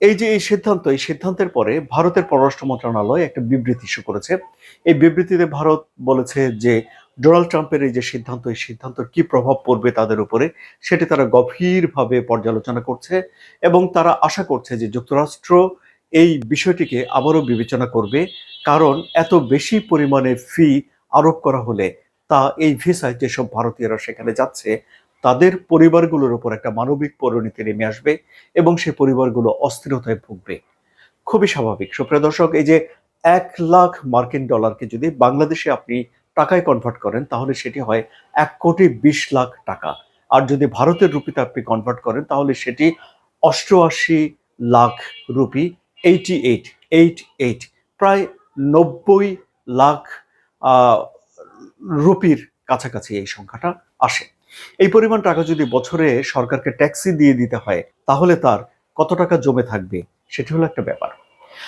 এই যে এই সিদ্ধান্ত, এই সিদ্ধান্তের পরে ভারতের পররাষ্ট্র মন্ত্রণালয় একটা বিবৃতি ইস্যু করেছে। এই বিবৃতিতে ভারত বলেছে যে ডোনাল্ড ট্রাম্পের এই যে সিদ্ধান্ত, এই সিদ্ধান্তের কি প্রভাব পড়বে তাদের উপরে সেটি তারা গভীরভাবে পর্যালোচনা করছে এবং তারা আশা করছে যে যুক্তরাষ্ট্র এই বিষয়টিকে আবারও বিবেচনা করবে। কারণ এত বেশি পরিমাণে ফি আরোপ করা হলে তা এই ভিসায় যেসব ভারতীয়রা সেখানে যাচ্ছে তাদের পরিবারগুলোর উপর একটা মানবিক পরিণতি নেমে আসবে এবং সেই পরিবারগুলো অস্থিরতায় ভুগবে। খুবই স্বাভাবিক। সুপ্রিয় দর্শক, এই যে এক লাখ মার্কিন ডলারকে যদি বাংলাদেশে আপনি টাকায় কনভার্ট করেন, তাহলে সেটি হয় এক কোটি বিশ লাখ টাকা। আর যদি ভারতের রুপিতে আপনি কনভার্ট করেন, তাহলে সেটি অষ্টআশি lakh rupee eighty eight eight eight প্রায় নব্বই লাখ রুপির কাছাকাছি এই সংখ্যাটা আসে। এই পরিমাণ টাকা যদি বছরে সরকারকে ট্যাক্সি দিয়ে দিতে হয়, তাহলে তার কত টাকা জমে থাকবে, সেটি হলো একটা ব্যাপার।